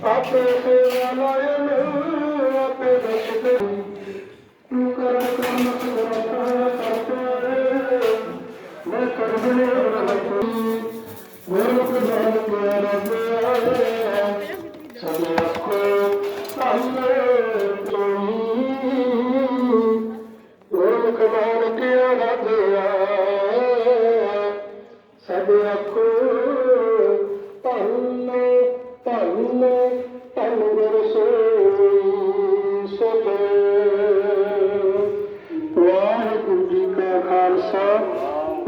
ਸਤਿਗੁਰ ਵਾਹਿਗੁਰੂ ਆਪੇ ਸੇਵਾ ਲਾਇਨ ਆਪੇ ਤੂੰ ਕਰ ਕਰਮ ਕਰਤਾ ਕਰਤਾ ਮੈਂ ਕਰਬਨੇ ਰਖੀ ਗੁਰਮੁਖ ਨਾਮ ਪਿਆਰਾ ਪਿਆਰਾ ਸਭ ਅੱਖੋ ਸਾਹਮਣੇ ਗੁਰਮੁਖ ਨਾਮ ਪਿਆਰਾ ਪਿਆਰਾ ਸਭ ਅੱਖੋ